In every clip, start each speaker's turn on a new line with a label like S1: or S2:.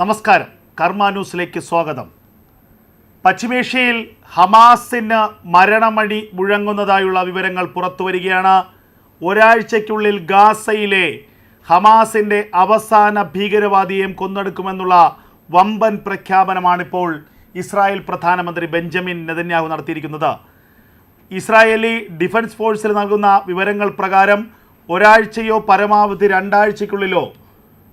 S1: നമസ്കാരം. കർമ്മ ന്യൂസിലേക്ക് സ്വാഗതം. പശ്ചിമേഷ്യയിൽ ഹമാസിന് മരണമണി മുഴങ്ങുന്നതായുള്ള വിവരങ്ങൾ പുറത്തു വരികയാണ് ഒരാഴ്ചയ്ക്കുള്ളിൽ ഗാസയിലെ ഹമാസിന്റെ അവസാന ഭീകരവാദിയെയും കൊന്നെടുക്കുമെന്നുള്ള വമ്പൻ പ്രഖ്യാപനമാണിപ്പോൾ ഇസ്രായേൽ പ്രധാനമന്ത്രി ബെഞ്ചമിൻ നെതന്യാഹു നടത്തിയിരിക്കുന്നത്. ഇസ്രായേലി ഡിഫൻസ് ഫോഴ്സിൽ നൽകുന്ന വിവരങ്ങൾ പ്രകാരം ഒരാഴ്ചയോ പരമാവധി രണ്ടാഴ്ചയ്ക്കുള്ളിലോ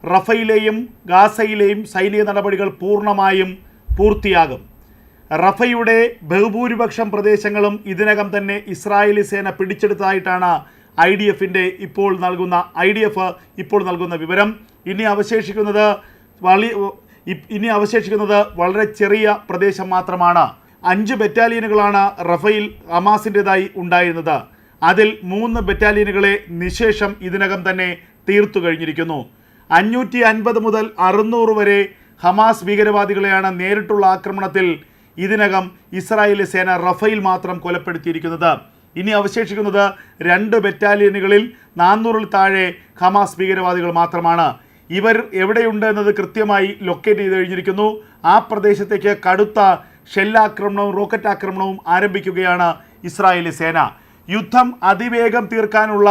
S1: റഫയിലെയും ഗാസയിലെയും സൈനിക നടപടികൾ പൂർണമായും പൂർത്തിയാകും. റഫയുടെ ബഹുഭൂരിപക്ഷം പ്രദേശങ്ങളും ഇതിനകം തന്നെ ഇസ്രായേലി സേന പിടിച്ചെടുത്തതായിട്ടാണ് ഐ ഡി എഫിന്റെ ഇപ്പോൾ നൽകുന്ന ഐ ഡി എഫ് ഇപ്പോൾ നൽകുന്ന വിവരം. ഇനി അവശേഷിക്കുന്നത് വളി ഇനി അവശേഷിക്കുന്നത് വളരെ ചെറിയ പ്രദേശം മാത്രമാണ്. അഞ്ച് ബറ്റാലിയനുകളാണ് റഫയിൽ ഹമാസിന്റെതായി ഉണ്ടായിരുന്നത്. അതിൽ മൂന്ന് ബറ്റാലിയനുകളെ നിശേഷം ഇതിനകം തന്നെ തീർത്തു കഴിഞ്ഞിരിക്കുന്നു. അഞ്ഞൂറ്റി അൻപത് മുതൽ അറുന്നൂറ് വരെ ഹമാസ് ഭീകരവാദികളെയാണ് നേരിട്ടുള്ള ആക്രമണത്തിൽ ഇതിനകം ഇസ്രായേലി സേന റഫയിൽ മാത്രം കൊലപ്പെടുത്തിയിരിക്കുന്നത്. ഇനി അവശേഷിക്കുന്നത് രണ്ട് ബറ്റാലിയനുകളിൽ നാനൂറിൽ താഴെ ഹമാസ് ഭീകരവാദികൾ മാത്രമാണ്. ഇവർ എവിടെയുണ്ട് എന്നത് കൃത്യമായി ലൊക്കേറ്റ് ചെയ്ത് കഴിഞ്ഞിരിക്കുന്നു. ആ പ്രദേശത്തേക്ക് കടുത്ത ഷെല്ലാക്രമണവും റോക്കറ്റ് ആക്രമണവും ആരംഭിക്കുകയാണ് ഇസ്രായേലി സേന. യുദ്ധം അതിവേഗം തീർക്കാനുള്ള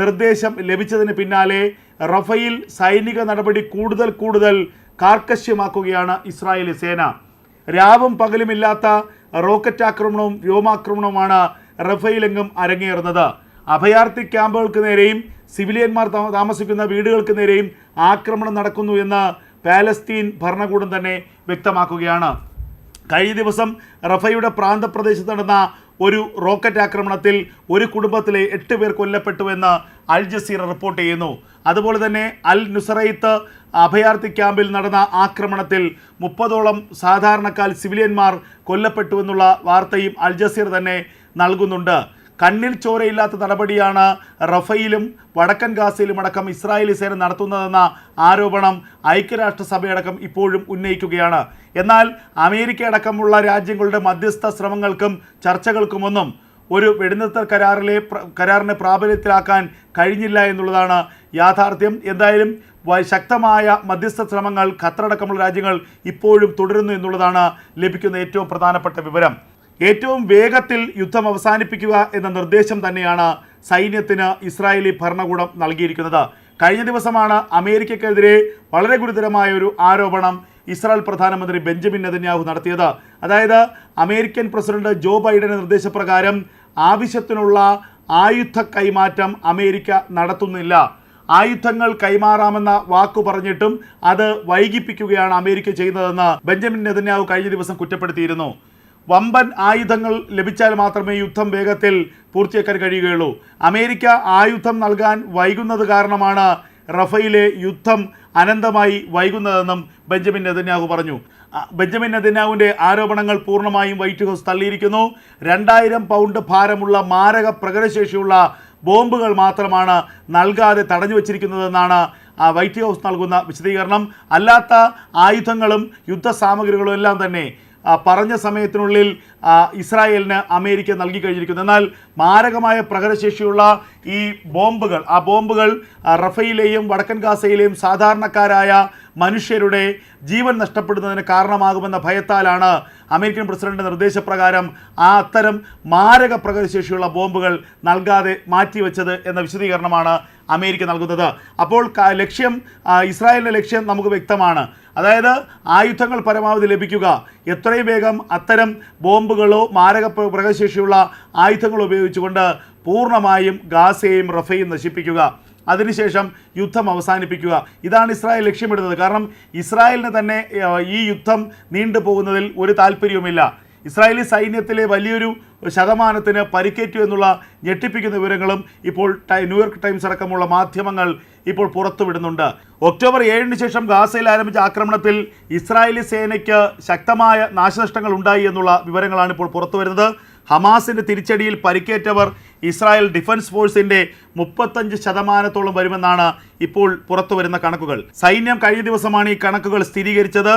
S1: നിർദ്ദേശം ലഭിച്ചതിന് പിന്നാലെ റഫയിൽ സൈനിക നടപടി കൂടുതൽ കൂടുതൽ കാർക്കശ്യമാക്കുകയാണ് ഇസ്രായേലി സേന. രാവും പകലുമില്ലാത്ത റോക്കറ്റ് ആക്രമണവും വ്യോമാക്രമണവുമാണ് റഫയിലെങ്ങും അരങ്ങേറുന്നത്. അഭയാർത്ഥി ക്യാമ്പുകൾക്ക് നേരെയും സിവിലിയന്മാർ താമസിക്കുന്ന വീടുകൾക്ക് നേരെയും ആക്രമണം നടക്കുന്നു എന്ന് പാലസ്തീൻ ഭരണകൂടം തന്നെ വ്യക്തമാക്കുകയാണ്. കഴിഞ്ഞ ദിവസം റഫയുടെ പ്രാന്തപ്രദേശത്ത് നടന്ന ഒരു റോക്കറ്റ് ആക്രമണത്തിൽ ഒരു കുടുംബത്തിലെ എട്ട് പേർ കൊല്ലപ്പെട്ടു എന്ന് അൽ ജസീറ റിപ്പോർട്ട് ചെയ്യുന്നു. അതുപോലെ തന്നെ അൽ നുസറൈത്ത് അഭയാർത്ഥി ക്യാമ്പിൽ നടന്ന ആക്രമണത്തിൽ മുപ്പതോളം സാധാരണക്കാർ സിവിലിയന്മാർ കൊല്ലപ്പെട്ടുവെന്നുള്ള വാർത്തയും അൽ ജസീർ തന്നെ നൽകുന്നുണ്ട്. കണ്ണിൽ ചോരയില്ലാത്ത നടപടിയാണ് റഫയിലും വടക്കൻ ഗാസയിലും അടക്കം ഇസ്രായേലി സേന നടത്തുന്നതെന്ന ആരോപണം ഐക്യരാഷ്ട്രസഭയടക്കം ഇപ്പോഴും ഉന്നയിക്കുകയാണ്. എന്നാൽ അമേരിക്ക അടക്കമുള്ള രാജ്യങ്ങളുടെ മധ്യസ്ഥ ശ്രമങ്ങൾക്കും ചർച്ചകൾക്കുമൊന്നും ഒരു വെടിനിർത്തൽ കരാറിലെ കരാറിനെ പ്രാബല്യത്തിലാക്കാൻ കഴിഞ്ഞില്ല എന്നുള്ളതാണ് യാഥാർത്ഥ്യം. എന്തായാലും ശക്തമായ മധ്യസ്ഥ ശ്രമങ്ങൾ ഖത്തറടക്കമുള്ള രാജ്യങ്ങൾ ഇപ്പോഴും തുടരുന്നു എന്നുള്ളതാണ് ലഭിക്കുന്ന ഏറ്റവും പ്രധാനപ്പെട്ട വിവരം. ഏറ്റവും വേഗത്തിൽ യുദ്ധം അവസാനിപ്പിക്കുക എന്ന നിർദ്ദേശം തന്നെയാണ് സൈന്യത്തിന് ഇസ്രായേലി ഭരണകൂടം നൽകിയിരിക്കുന്നത്. കഴിഞ്ഞ ദിവസമാണ് അമേരിക്കക്കെതിരെ വളരെ ഗുരുതരമായ ഒരു ആരോപണം ഇസ്രായേൽ പ്രധാനമന്ത്രി ബെഞ്ചമിൻ നെതന്യാഹു നടത്തിയത്. അതായത് അമേരിക്കൻ പ്രസിഡന്റ് ജോ ബൈഡന്റെ നിർദ്ദേശപ്രകാരം ആവശ്യത്തിനുള്ള ആയുധ കൈമാറ്റം അമേരിക്ക നടത്തുന്നില്ല. ആയുധങ്ങൾ കൈമാറാമെന്ന വാക്കു പറഞ്ഞിട്ടും അത് വൈകിപ്പിക്കുകയാണ് അമേരിക്ക ചെയ്യുന്നതെന്ന് ബെഞ്ചമിൻ നെതന്യാഹു കഴിഞ്ഞ ദിവസം കുറ്റപ്പെടുത്തിയിരുന്നു. വമ്പൻ ആയുധങ്ങൾ ലഭിച്ചാൽ മാത്രമേ യുദ്ധം വേഗത്തിൽ പൂർത്തിയാക്കാൻ കഴിയുകയുള്ളൂ. അമേരിക്ക ആയുധം നൽകാൻ വൈകുന്നത് കാരണമാണ് റഫയിലെ യുദ്ധം അനന്തമായി വൈകുന്നതെന്നും ബെഞ്ചമിൻ നെതന്യാഹു പറഞ്ഞു. ബെഞ്ചമിൻ നെതന്യാഹുവിന്റെ ആരോപണങ്ങൾ പൂർണമായും വൈറ്റ് ഹൗസ് തള്ളിയിരിക്കുന്നു. രണ്ടായിരം പൗണ്ട് ഭാരമുള്ള മാരക പ്രകടശേഷിയുള്ള ബോംബുകൾ മാത്രമാണ് നൽകാതെ തടഞ്ഞു വച്ചിരിക്കുന്നതെന്നാണ് ആ വൈറ്റ് ഹൗസ് നൽകുന്ന വിശദീകരണം. അല്ലാത്ത ആയുധങ്ങളും യുദ്ധസാമഗ്രികളും എല്ലാം തന്നെ പറഞ്ഞ സമയത്തിനുള്ളിൽ ഇസ്രായേലിന് അമേരിക്ക നൽകി കഴിഞ്ഞിരിക്കുന്നു എന്നാൽ മാരകമായ പ്രകടശേഷിയുള്ള ഈ ബോംബുകൾ ആ ബോംബുകൾ റഫയിലെയും വടക്കൻ ഗാസയിലെയും സാധാരണക്കാരായ മനുഷ്യരുടെ ജീവൻ നഷ്ടപ്പെടുന്നതിന് കാരണമാകുമെന്ന ഭയത്താലാണ് അമേരിക്കൻ പ്രസിഡന്റ് നിർദ്ദേശപ്രകാരം ആ അത്തരം മാരക പ്രകൃതിശേഷിയുള്ള ബോംബുകൾ നൽകാതെ മാറ്റിവെച്ചത് എന്ന വിശദീകരണമാണ് അമേരിക്ക നൽകുന്നത്. അപ്പോൾ ലക്ഷ്യം ഇസ്രായേലിന്റെ ലക്ഷ്യം നമുക്ക് വ്യക്തമാണ്. അതായത് ആയുധങ്ങൾ പരമാവധി ലഭിക്കുക. എത്രയും വേഗം അത്തരം ബോംബുകളോ മാരക പ്രകൃതിശേഷിയുള്ള ആയുധങ്ങളോ ഉപയോഗിച്ചുകൊണ്ട് പൂർണമായും ഗാസയെയും റഫയും നശിപ്പിക്കുക. അതിനുശേഷം യുദ്ധം അവസാനിപ്പിക്കുക. ഇതാണ് ഇസ്രായേൽ ലക്ഷ്യമിടുന്നത്. കാരണം ഇസ്രായേലിന് തന്നെ ഈ യുദ്ധം നീണ്ടുപോകുന്നതിൽ ഒരു താല്പര്യവുമില്ല. ഇസ്രായേലി സൈന്യത്തിലെ വലിയൊരു ശതമാനത്തിന് പരിക്കേറ്റു എന്നുള്ള ഞെട്ടിപ്പിക്കുന്ന വിവരങ്ങളും ഇപ്പോൾ ന്യൂയോർക്ക് ടൈംസ് അടക്കമുള്ള മാധ്യമങ്ങൾ ഇപ്പോൾ പുറത്തുവിടുന്നുണ്ട്. ഒക്ടോബർ ഏഴിന് ശേഷം ഗാസയിൽ ആരംഭിച്ച ആക്രമണത്തിൽ ഇസ്രായേലി സേനയ്ക്ക് ശക്തമായ നാശനഷ്ടങ്ങൾ ഉണ്ടായി എന്നുള്ള വിവരങ്ങളാണ് ഇപ്പോൾ പുറത്തു ഹമാസിന്റെ തിരിച്ചടിയിൽ പരിക്കേറ്റവർ ഇസ്രായേൽ ഡിഫൻസ് ഫോഴ്സിന്റെ മുപ്പത്തഞ്ച് ശതമാനത്തോളം വരുമെന്നാണ് ഇപ്പോൾ പുറത്തു വരുന്ന കണക്കുകൾ. സൈന്യം കഴിഞ്ഞ ദിവസമാണ് ഈ കണക്കുകൾ സ്ഥിരീകരിച്ചത്.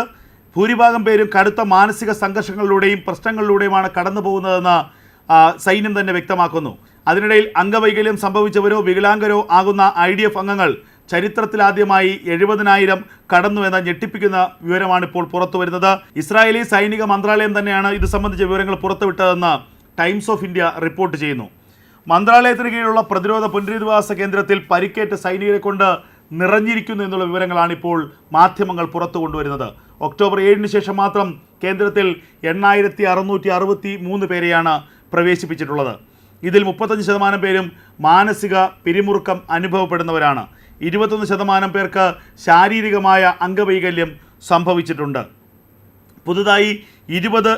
S1: ഭൂരിഭാഗം പേരും കടുത്ത മാനസിക സംഘർഷങ്ങളിലൂടെയും പ്രശ്നങ്ങളിലൂടെയുമാണ് കടന്നു പോകുന്നതെന്ന് സൈന്യം തന്നെ വ്യക്തമാക്കുന്നു. അതിനിടയിൽ അംഗവൈകല്യം സംഭവിച്ചവരോ വികലാംഗരോ ആകുന്ന ഐ ഡി എഫ് അംഗങ്ങൾ ചരിത്രത്തിലാദ്യമായി എഴുപതിനായിരം കടന്നു എന്ന ഞെട്ടിപ്പിക്കുന്ന വിവരമാണ് ഇപ്പോൾ പുറത്തു വരുന്നത് ഇസ്രായേലി സൈനിക മന്ത്രാലയം തന്നെയാണ് ഇത് സംബന്ധിച്ച വിവരങ്ങൾ പുറത്തുവിട്ടതെന്ന് ടൈംസ് ഓഫ് ഇന്ത്യ റിപ്പോർട്ട് ചെയ്യുന്നു. മന്ത്രാലയത്തിന് കീഴിലുള്ള പ്രതിരോധ പുനരധിവാസ കേന്ദ്രത്തിൽ പരിക്കേറ്റ സൈനികരെ കൊണ്ട് നിറഞ്ഞിരിക്കുന്നു എന്നുള്ള വിവരങ്ങളാണ് ഇപ്പോൾ മാധ്യമങ്ങൾ പുറത്തു കൊണ്ടുവരുന്നത്. ഒക്ടോബർ ഏഴിന് ശേഷം മാത്രം കേന്ദ്രത്തിൽ എണ്ണായിരത്തി അറുന്നൂറ്റി അറുപത്തി മൂന്ന് പേരെയാണ് പ്രവേശിപ്പിച്ചിട്ടുള്ളത്. ഇതിൽ മുപ്പത്തഞ്ച് ശതമാനം പേരും മാനസിക പിരിമുറുക്കം അനുഭവപ്പെടുന്നവരാണ്. ഇരുപത്തൊന്ന് ശതമാനം പേർക്ക് ശാരീരികമായ അംഗവൈകല്യം സംഭവിച്ചിട്ടുണ്ട്. പുതുതായി ഇരുപത്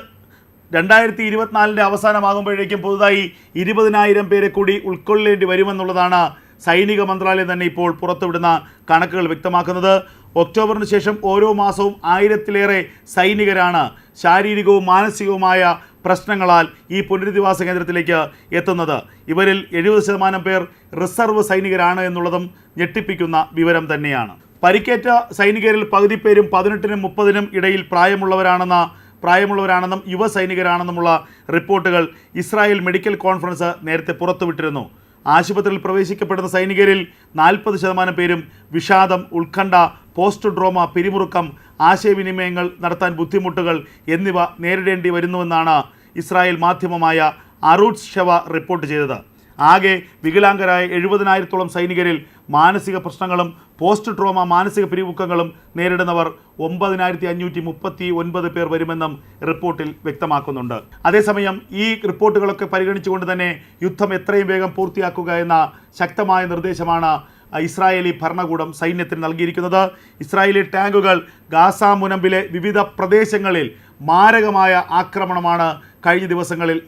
S1: രണ്ടായിരത്തി ഇരുപത്തിനാലിന്റെ അവസാനമാകുമ്പോഴേക്കും പുതുതായി ഇരുപതിനായിരം പേരെ കൂടി ഉൾക്കൊള്ളേണ്ടി വരുമെന്നുള്ളതാണ് സൈനിക മന്ത്രാലയം തന്നെ ഇപ്പോൾ പുറത്തുവിടുന്ന കണക്കുകൾ വ്യക്തമാക്കുന്നത്. ഒക്ടോബറിന് ശേഷം ഓരോ മാസവും ആയിരത്തിലേറെ സൈനികരാണ് ശാരീരികവും മാനസികവുമായ പ്രശ്നങ്ങളാൽ ഈ പുനരധിവാസ കേന്ദ്രത്തിലേക്ക് എത്തുന്നത്. ഇവരിൽ എഴുപത് ശതമാനം പേർ റിസർവ് സൈനികരാണ് എന്നുള്ളതും ഞെട്ടിപ്പിക്കുന്ന വിവരം തന്നെയാണ്. പരിക്കേറ്റ സൈനികരിൽ പകുതി പേരും പതിനെട്ടിനും മുപ്പതിനും ഇടയിൽ പ്രായമുള്ളവരാണെന്ന പ്രായമുള്ളവരാണെന്നും യുവ സൈനികരാണെന്നുമുള്ള റിപ്പോർട്ടുകൾ ഇസ്രായേൽ മെഡിക്കൽ കോൺഫറൻസ് നേരത്തെ പുറത്തുവിട്ടിരുന്നു. ആശുപത്രിയിൽ പ്രവേശിക്കപ്പെടുന്ന സൈനികരിൽ നാൽപ്പത് ശതമാനം പേരും വിഷാദം ഉത്കണ്ഠ പോസ്റ്റ് ഡ്രോമ പിരിമുറുക്കം ആശയവിനിമയങ്ങൾ നടത്താൻ ബുദ്ധിമുട്ടുകൾ എന്നിവ നേരിടേണ്ടി വരുന്നുവെന്നാണ് ഇസ്രായേൽ മാധ്യമമായ അറൂട്സ് ഷെവ റിപ്പോർട്ട് ചെയ്തത്. ആകെ വികലാംഗരായ എഴുപതിനായിരത്തോളം സൈനികരിൽ മാനസിക പ്രശ്നങ്ങളും പോസ്റ്റ് ട്രോമ മാനസിക പിരിമുഖങ്ങളും നേരിടുന്നവർ ഒമ്പതിനായിരത്തി അഞ്ഞൂറ്റി മുപ്പത്തി ഒൻപത് പേർ വരുമെന്നും റിപ്പോർട്ടിൽ വ്യക്തമാക്കുന്നുണ്ട്. അതേസമയം ഈ റിപ്പോർട്ടുകളൊക്കെ പരിഗണിച്ചുകൊണ്ട് തന്നെ യുദ്ധം എത്രയും വേഗം പൂർത്തിയാക്കുക എന്ന ശക്തമായ നിർദ്ദേശമാണ് ഇസ്രായേലി ഭരണകൂടം സൈന്യത്തിന് നൽകിയിരിക്കുന്നത്. ഇസ്രായേലി ടാങ്കുകൾ ഗാസ മുനമ്പിലെ വിവിധ പ്രദേശങ്ങളിൽ മാരകമായ ആക്രമണമാണ് കഴിഞ്ഞ ദിവസങ്ങളിൽ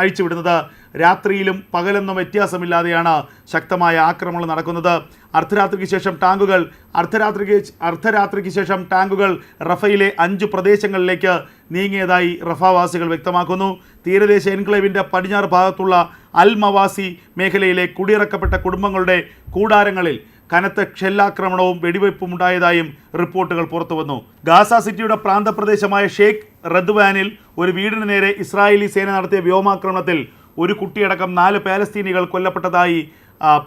S1: അഴിച്ചുവിടുന്നത്. രാത്രിയിലും പകലെന്നും വ്യത്യാസമില്ലാതെയാണ് ശക്തമായ ആക്രമണം നടക്കുന്നത്. അർദ്ധരാത്രിക്ക് ശേഷം ടാങ്കുകൾ അർദ്ധരാത്രിക്ക് അർദ്ധരാത്രിക്ക് ശേഷം ടാങ്കുകൾ റഫയിലെ അഞ്ച് പ്രദേശങ്ങളിലേക്ക് നീങ്ങിയതായി റഫാവാസികൾ വ്യക്തമാക്കുന്നു. തീരദേശ എൻക്ലേവിന്റെ പടിഞ്ഞാറ് ഭാഗത്തുള്ള അൽ മവാസി മേഖലയിലെ കുടിയിറക്കപ്പെട്ട കുടുംബങ്ങളുടെ കൂടാരങ്ങളിൽ കനത്ത ഷെല്ലാക്രമണവും വെടിവയ്പും ഉണ്ടായതായും റിപ്പോർട്ടുകൾ പുറത്തുവന്നു. ഗാസ സിറ്റിയുടെ പ്രാന്തപ്രദേശമായ ഷെയ്ഖ് റദ്വാനിൽ ഒരു വീടിന് നേരെ ഇസ്രായേലി സേന നടത്തിയ വ്യോമാക്രമണത്തിൽ ഒരു കുട്ടിയടക്കം നാല് പാലസ്തീനികൾ കൊല്ലപ്പെട്ടതായി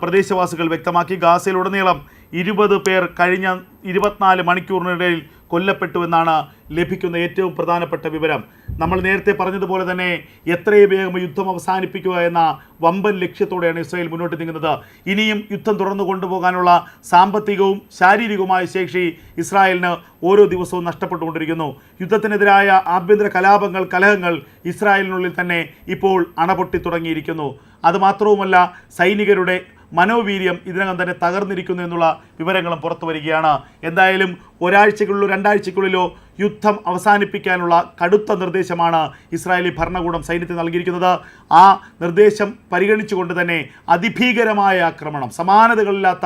S1: പ്രദേശവാസികൾ വ്യക്തമാക്കി. ഗാസയിലുടനീളം ഇരുപത് പേർ കഴിഞ്ഞ ഇരുപത്തിനാല് മണിക്കൂറിനിടയിൽ കൊല്ലപ്പെട്ടുവെന്നാണ് ലഭിക്കുന്ന ഏറ്റവും പ്രധാനപ്പെട്ട വിവരം. നമ്മൾ നേരത്തെ പറഞ്ഞതുപോലെ തന്നെ എത്രയും വേഗം യുദ്ധം അവസാനിപ്പിക്കുക എന്ന വമ്പൻ ലക്ഷ്യത്തോടെയാണ് ഇസ്രായേൽ മുന്നോട്ട് നീങ്ങുന്നത്. ഇനിയും യുദ്ധം തുടർന്നു കൊണ്ടുപോകാനുള്ള സാമ്പത്തികവും ശാരീരികവുമായ ശേഷി ഇസ്രായേലിന് ഓരോ ദിവസവും നഷ്ടപ്പെട്ടുകൊണ്ടിരിക്കുന്നു. യുദ്ധത്തിനെതിരായ ആഭ്യന്തര കലാപങ്ങൾ കലഹങ്ങൾ ഇസ്രായേലിനുള്ളിൽ തന്നെ ഇപ്പോൾ അണപൊട്ടി തുടങ്ങിയിരിക്കുന്നു. അതുമാത്രവുമല്ല സൈനികരുടെ മനോവീര്യം ഇതിനകം തന്നെ തകർന്നിരിക്കുന്നു എന്നുള്ള വിവരങ്ങളും പുറത്തു വരികയാണ്. എന്തായാലും ഒരാഴ്ചക്കുള്ളിലോ രണ്ടാഴ്ചക്കുള്ളിലോ യുദ്ധം അവസാനിപ്പിക്കാനുള്ള കടുത്ത നിർദ്ദേശമാണ് ഇസ്രായേലി ഭരണകൂടം സൈന്യത്തിന് നൽകിയിരിക്കുന്നത്. ആ നിർദ്ദേശം പരിഗണിച്ചുകൊണ്ട് തന്നെ അതിഭീകരമായ ആക്രമണം സമാനതകളില്ലാത്ത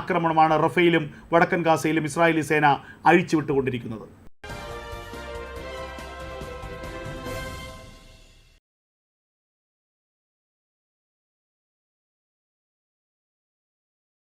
S1: ആക്രമണമാണ് റഫയിലും വടക്കൻ ഗാസയിലും ഇസ്രായേലി സേന അഴിച്ചുവിട്ടുകൊണ്ടിരിക്കുന്നത്.